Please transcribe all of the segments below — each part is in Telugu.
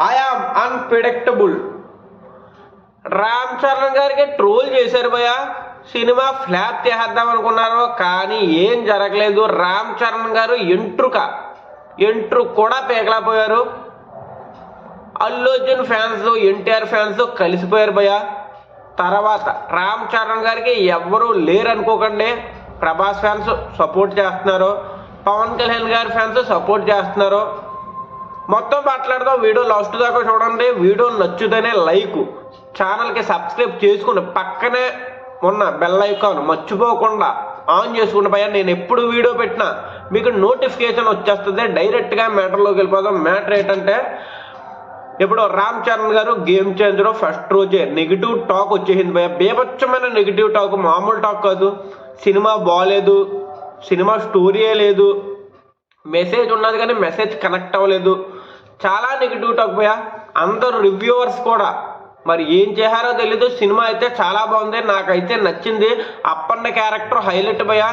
ఐఆమ్ అన్ప్రిడిక్టబుల్ రామ్ చరణ్ గారికి ట్రోల్ చేశారు భయ సినిమా ఫ్లాప్ చేసేద్దాం అనుకున్నారు కానీ ఏం జరగలేదు. రామ్ చరణ్ గారు ఎంట్రుక. ఎంట్రు కూడా పేకలాపోయారు. అల్లు అర్జున్ ఫ్యాన్స్ ఎన్టీఆర్ ఫ్యాన్స్ కలిసిపోయారు భయ తర్వాత రామ్ చరణ్ గారికి ఎవ్వరూ లేరు అనుకోకండి ప్రభాస్ ఫ్యాన్స్ సపోర్ట్ చేస్తున్నారు. పవన్ కళ్యాణ్ గారి ఫ్యాన్స్ సపోర్ట్ చేస్తున్నారు. మొత్తం మాట్లాడదాం వీడియో లాస్ట్ దాకా చూడండి వీడియో నచ్చుతేనే లైక్. ఛానల్కి సబ్స్క్రైబ్ చేసుకుని పక్కనే ఉన్న బెల్ ఐకాన్ మర్చిపోకుండా ఆన్ చేసుకున్న పైన నేను ఎప్పుడు వీడియో పెట్టినా మీకు నోటిఫికేషన్ వచ్చేస్తుంది డైరెక్ట్గా మ్యాటర్లోకి వెళ్ళిపోదాం. మ్యాటర్ ఏంటంటే ఇప్పుడు రామ్ చరణ్ గారు గేమ్ చేంజర్ ఫస్ట్ రోజే నెగిటివ్ టాక్ వచ్చేసింది భయ బీభత్సమైన నెగిటివ్ టాక్ మామూలు టాక్ కాదు. సినిమా బాగాలేదు సినిమా స్టోరీయే లేదు. మెసేజ్ ఉన్నది కానీ మెసేజ్ కనెక్ట్ అవ్వలేదు. చాలా నెగిటివ్ టాక్ పోయా. అందరు రివ్యూవర్స్ కూడా. మరి ఏం చేశారో తెలీదు. సినిమా అయితే చాలా బాగుంది. నాకైతే నచ్చింది. అప్పన్న క్యారెక్టర్ హైలైట్ పోయా.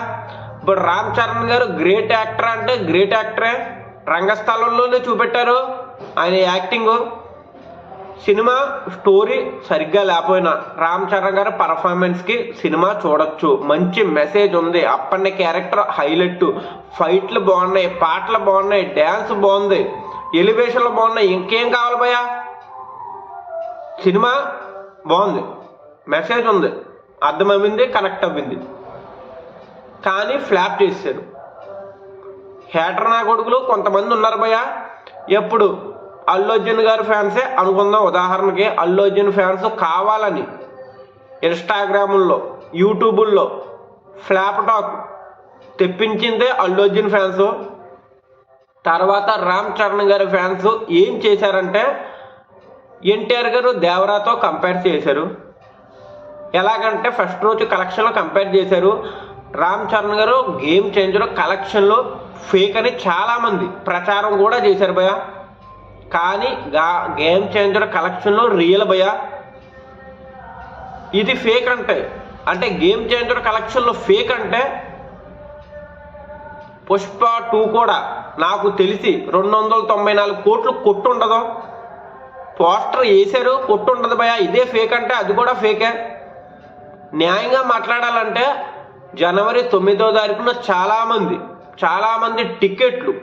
ఇప్పుడు రామ్ చరణ్ గారు గ్రేట్ యాక్టర్ అంటే గ్రేట్ యాక్టరే రంగస్థలంలోనే చూపెట్టారు ఆయన యాక్టింగ్ సినిమా స్టోరీ సరిగ్గా లేకపోయినా రామ్ చరణ్ గారి పర్ఫార్మెన్స్కి సినిమా చూడొచ్చు. మంచి మెసేజ్ ఉంది. అప్పన్న క్యారెక్టర్ హైలైట్ ఫైట్లు బాగున్నాయి. పాటలు బాగున్నాయి. డ్యాన్స్ బాగుంది. ఎలివేషన్లు బాగున్నాయి ఇంకేం కావాలి భయ్యా? సినిమా బాగుంది. మెసేజ్ ఉంది. అర్థమైంది కనెక్ట్ అవ్వింది. కానీ ఫ్లాప్ చేశారు. హేటర్ నా కొడుకులు కొంతమంది ఉన్నారు భయ్య. ఎప్పుడు? అల్లు అర్జున్ గారి ఫ్యాన్సే. అనుకుందాం ఉదాహరణకి అల్లు అర్జున్ ఫ్యాన్స్ కావాలని ఇన్స్టాగ్రాముల్లో యూట్యూబుల్లో ఫ్లాప్ టాక్ తెప్పించిందే అల్లు అర్జున్ ఫ్యాన్స్. తర్వాత రామ్ చరణ్ గారి ఫ్యాన్స్ ఏం చేశారంటే ఎన్టీఆర్ గారు దేవరాతో కంపేర్ చేశారు. ఎలాగంటే ఫస్ట్ రోజు కలెక్షన్లో కంపేర్ చేశారు. రామ్ చరణ్ గారు గేమ్ చేంజర్ కలెక్షన్లో ఫేక్ అని చాలామంది ప్రచారం కూడా చేశారు భయ కానీ గా గేమ్ చేంజర్ కలెక్షన్లో రియల్ భయ ఇది ఫేక్ అంటే అంటే గేమ్ చేంజర్ కలెక్షన్లో ఫేక్ అంటే పుష్ప టూ కూడా నాకు తెలిసి రెండు వందల తొంభై నాలుగు కోట్లు కొట్టు ఉండదు పోస్టర్ వేసారు కొట్టుండదు భయ ఇదే ఫేక్ అంటే అది కూడా ఫేకే న్యాయంగా మాట్లాడాలంటే జనవరి తొమ్మిదో తారీఖున చాలామంది చాలామంది టికెట్లు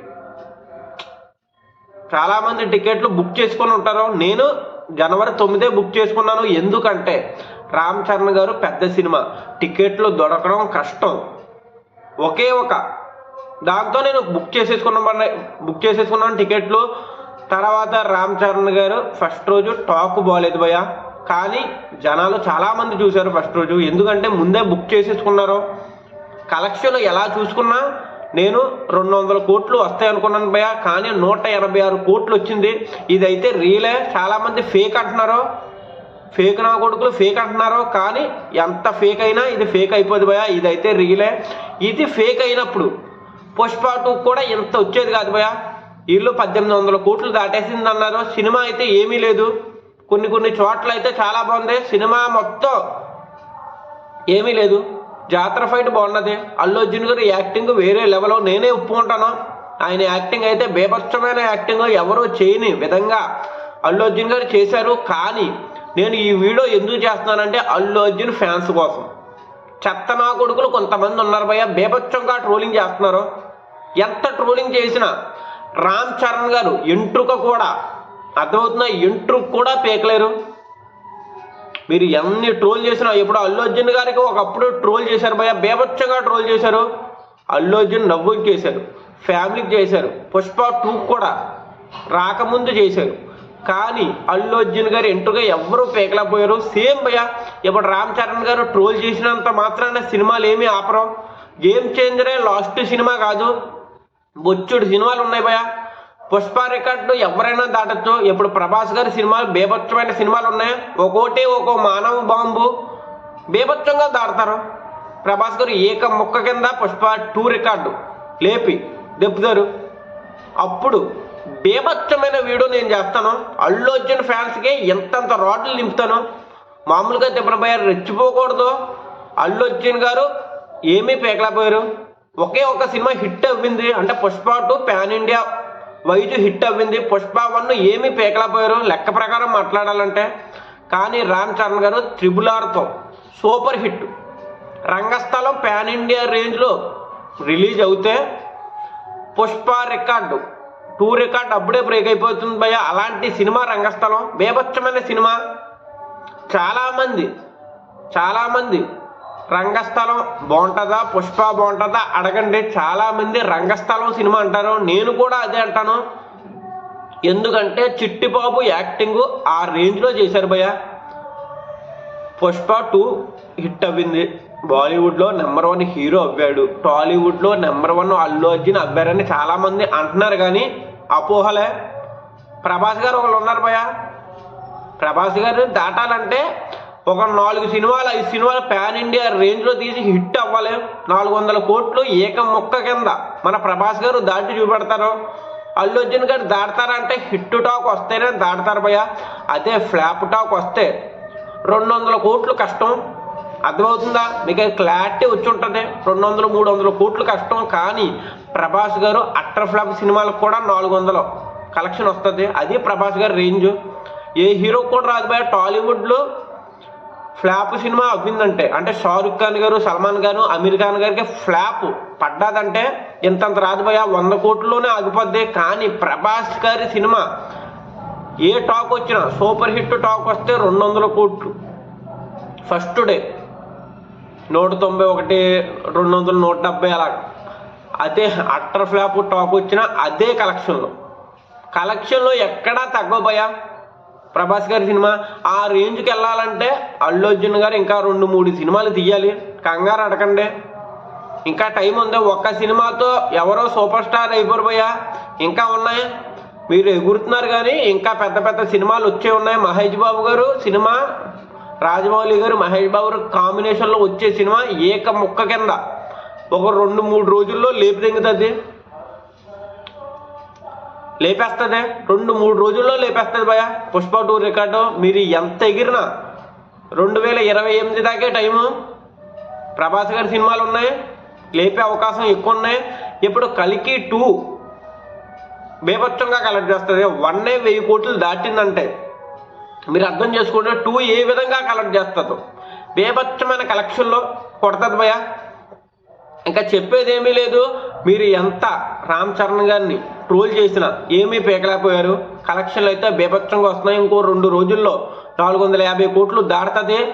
చాలామంది టికెట్లు బుక్ చేసుకొని ఉంటారు. నేను జనవరి తొమ్మిదే బుక్ చేసుకున్నాను. ఎందుకంటే రామ్ చరణ్ గారు పెద్ద సినిమా. టికెట్లు దొరకడం కష్టం. ఒకే ఒక దాంతో నేను బుక్ చేసేసుకున్న బుక్ చేసేసుకున్నాను టికెట్లు. తర్వాత రామ్ చరణ్ గారు ఫస్ట్ రోజు టాక్ బాగాలేదు భయ కానీ జనాలు చాలామంది చూశారు ఫస్ట్ రోజు. ఎందుకంటే ముందే బుక్ చేసేసుకున్నారు. కలెక్షన్ ఎలా చూసుకున్నా నేను రెండు వందల కోట్లు వస్తాయి అనుకున్నాను భయ కానీ నూట ఎనభై ఆరు కోట్లు వచ్చింది. ఇదైతే రియలే. చాలామంది ఫేక్ అంటున్నారు. ఫేక్ నా కొడుకులు ఫేక్ అంటున్నారు. కానీ ఎంత ఫేక్ అయినా ఇది ఫేక్ అయిపోదు భయ ఇదైతే రియలే. ఇది ఫేక్ అయినప్పుడు పుష్ప టూ కూడా ఇంత వచ్చేది కాదు భయ వీళ్ళు పద్దెనిమిది వందల కోట్లు దాటేసింది అన్నారు సినిమా అయితే ఏమీ లేదు. కొన్ని కొన్ని చోట్ల అయితే చాలా బాగుంది. సినిమా మొత్తం ఏమీ లేదు. జాతర ఫైట్ బాగున్నది. అల్లు అర్జున్ గారి యాక్టింగ్ వేరే లెవెల్ నేనే ఒప్పుకుంటాను ఆయన యాక్టింగ్ అయితే బేభత్సమైన యాక్టింగ్. ఎవరూ చేయని విధంగా అల్లు అర్జున్ గారు చేశారు. కానీ నేను ఈ వీడియో ఎందుకు చేస్తున్నానంటే అల్లు అర్జున్ ఫ్యాన్స్ కోసం. చెత్త నా కొడుకులు కొంతమంది ఉన్నారు భయ్య. బేభత్సంగా ట్రోలింగ్ చేస్తున్నారు. ఎంత ట్రోలింగ్ చేసినా రామ్ చరణ్ గారు ఎంట్రుక కూడా అర్థమవుతున్న ఎంట్రుక కూడా పేకలేరు. మీరు ఎన్ని ట్రోల్ చేసినా ఇప్పుడు అల్లు అర్జున్ గారికి ఒకప్పుడు ట్రోల్ చేశారు భయ బేభత్సంగా ట్రోల్ చేశారు. అల్లు అర్జున్ నవ్వుకి చేశారు ఫ్యామిలీకి చేశారు పుష్ప టూ కూడా రాకముందు చేశారు. కానీ అల్లు అర్జున్ గారు ఎంట్రుగా ఎవ్వరూ పేకలేకపోయారు. సేమ్ భయ ఇప్పుడు రామ్ చరణ్ గారు ట్రోల్ చేసినంత మాత్రాన సినిమాలు ఏమీ ఆపరం. గేమ్ చేంజరే లాస్ట్ సినిమా కాదు. బొచ్చుడు సినిమాలు ఉన్నాయి భయ పుష్ప రికార్డు ఎవరైనా దాటచ్చు. ఇప్పుడు ప్రభాస్ గారి సినిమాలు బేభత్సమైన సినిమాలు ఉన్నాయి. ఒక్కోటి ఒక్కో మానవ బాంబు బేభత్సంగా దాడతారు. ప్రభాస్ గారు ఏక ముక్క కింద పుష్ప టూ రికార్డు లేపి దెప్పుతారు అప్పుడు బేభత్సమైన వీడియో నేను చేస్తాను. అల్లు అర్జున్ ఫ్యాన్స్కి ఎంతంత రాడ్లు నింపుతాను మామూలుగా తిప్పనపోయా రెచ్చిపోకూడదు. అల్లు అర్జున్ గారు ఏమీ పేకలేకపోయారు. ఒకే ఒక సినిమా హిట్ అవ్వింది. అంటే Pushpa two pan India wise hit అవ్వింది. Pushpa one ఏమీ పేకలపోయారు లెక్క ప్రకారం మాట్లాడాలంటే. కానీ రామ్ చరణ్ గారు triple ఆర్తో super hit. Rangasthalam pan India రేంజ్లో రిలీజ్ అవుతే పుష్ప రికార్డు టూ రికార్డ్ అప్పుడే బ్రేక్ అయిపోతుంది భయ అలాంటి సినిమా రంగస్థలం బేభత్సమైన సినిమా. చాలామంది చాలామంది రంగస్థలం బాగుంటుందా? పుష్ప బాగుంటుందా? అడగండి. చాలామంది రంగస్థలం సినిమా అంటారు. నేను కూడా అదే అంటాను. ఎందుకంటే చిట్టిబాబు యాక్టింగ్ ఆ రేంజ్లో చేశారు భయ పుష్ప టూ హిట్ అవ్వింది. బాలీవుడ్లో నెంబర్ వన్ హీరో అవ్వాడు. టాలీవుడ్లో నెంబర్ వన్ అల్లు అర్జున్ అవ్వారని చాలామంది అంటున్నారు కానీ అపోహలే. ప్రభాస్ గారు ఒకళ్ళు ఉన్నారు భయ ప్రభాస్ గారు దాటాలంటే ఒక నాలుగు సినిమాలు ఐదు సినిమాలు పాన్ ఇండియా రేంజ్లో తీసి హిట్ అవ్వాలి. నాలుగు వందల కోట్లు ఏక మొక్క కింద. మన ప్రభాస్ గారు దాటి చూపెడతారు. అల్లు అర్జున్ గారు దాడతారంటే హిట్ టాక్ వస్తేనే దాడతారు భయ అదే ఫ్లాప్ టాక్ వస్తే రెండు వందల కోట్లు కష్టం. అర్థమవుతుందా? మీకు క్లారిటీ వచ్చి ఉంటుంది రెండు వందలు మూడు వందల కోట్లు కష్టం. కానీ ప్రభాస్ గారు అట్టర్ ఫ్లాప్ సినిమాలకు కూడా నాలుగు వందలు కలెక్షన్ వస్తుంది. అది ప్రభాస్ గారి రేంజ్. ఏ హీరో కూడా రాదు భయ టాలీవుడ్లో ఫ్లాప్ సినిమా అవ్విందంటే అంటే షారుఖ్ ఖాన్ గారు సల్మాన్ గారు అమీర్ ఖాన్ గారికి ఫ్లాప్ పడ్డాదంటే ఇంతంత రాదు భయ వంద కోట్లలోనే ఆగిపోద్ది. కానీ ప్రభాస్ గారి సినిమా ఏ టాక్ వచ్చినా సూపర్ హిట్ టాక్ వస్తే రెండు వందల కోట్లు. ఫస్ట్ డే నూట తొంభై ఒకటి రెండు వందల నూట డెబ్బై అలా. అదే అట్టర్ ఫ్లాప్ టాక్ వచ్చినా అదే కలెక్షన్లో. కలెక్షన్లో ఎక్కడా తగ్గబోయా ప్రభాస్ గారి సినిమా ఆ రేంజ్కి వెళ్ళాలంటే అల్లు అర్జున్ గారు ఇంకా రెండు మూడు సినిమాలు తీయాలి. కంగారు అడగండి. ఇంకా టైం ఉంది. ఒక్క సినిమాతో ఎవరో సూపర్ స్టార్ అయిపోరు భయ్యా ఇంకా ఉన్నాయి. మీరు ఎగురుతున్నారు కానీ ఇంకా పెద్ద పెద్ద సినిమాలు వచ్చే ఉన్నాయి. మహేష్ బాబు గారు సినిమా రాజమౌళి గారు మహేష్ బాబు గారు కాంబినేషన్లో వచ్చే సినిమా ఏక ముక్క కింద. ఒక రెండు మూడు రోజుల్లో లేపి తెంగుతుంది లేపేస్తుంది? రెండు మూడు రోజుల్లో లేపేస్తుంది భయ పుష్ప టూ రికార్డు మీరు ఎంత ఎగిరినా. రెండు వేల ఇరవై ఎనిమిది దాకే టైము. ప్రభాస్ గారి సినిమాలు ఉన్నాయి. లేపే అవకాశం ఎక్కువ ఉన్నాయి. ఇప్పుడు కలికి టూ బేభత్సంగా కలెక్ట్ చేస్తుంది. వన్ ఏ వెయ్యి కోట్లు దాటిందంటే. మీరు అర్థం చేసుకుంటే టూ ఏ విధంగా కలెక్ట్ చేస్తుందో. బేభత్సమైన కలెక్షన్లో కొడతది భయ ఇంకా చెప్పేది ఏమీ లేదు. మీరు ఎంత రామ్ చరణ్ గారిని ట్రోల్ చేసినా ఏమీ పీకలేకపోయారు? కలెక్షన్లు అయితే బీభత్సంగా వస్తున్నాయి. ఇంకో రెండు రోజుల్లో నాలుగు వందల యాభై కోట్లు దాటుతుంది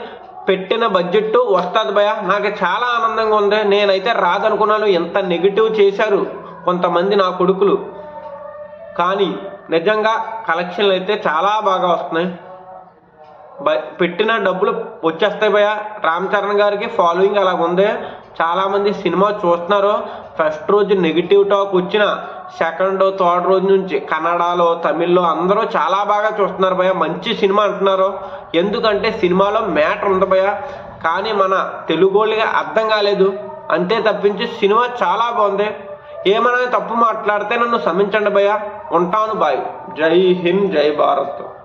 పెట్టిన బడ్జెట్ వస్తుంది భయ నాకు చాలా ఆనందంగా ఉంది. నేనైతే రాదనుకున్నాను. ఎంత నెగిటివ్ చేశారు కొంతమంది నా కొడుకులు. కానీ నిజంగా కలెక్షన్లు అయితే చాలా బాగా వస్తున్నాయి. బ- పెట్టిన డబ్బులు వచ్చేస్తాయి భయ రామ్ చరణ్ గారికి ఫాలోయింగ్ అలాగ ఉంది చాలామంది సినిమా చూస్తున్నారు. ఫస్ట్ రోజు నెగిటివ్ టాక్ వచ్చిన సెకండ్ థర్డ్ రోజు నుంచి కన్నడలో తమిళ్ళో అందరూ చాలా బాగా చూస్తున్నారు భయ మంచి సినిమా అంటున్నారు. ఎందుకంటే సినిమాలో మ్యాటర్ ఉంది భయ కానీ మన తెలుగు అర్థం కాలేదు. అంతే తప్పించి సినిమా చాలా బాగుంది. ఏమైనా తప్పు మాట్లాడితే నన్ను క్షమించండి భయ ఉంటాను బాయ్. జై హింద్ జై భారత్.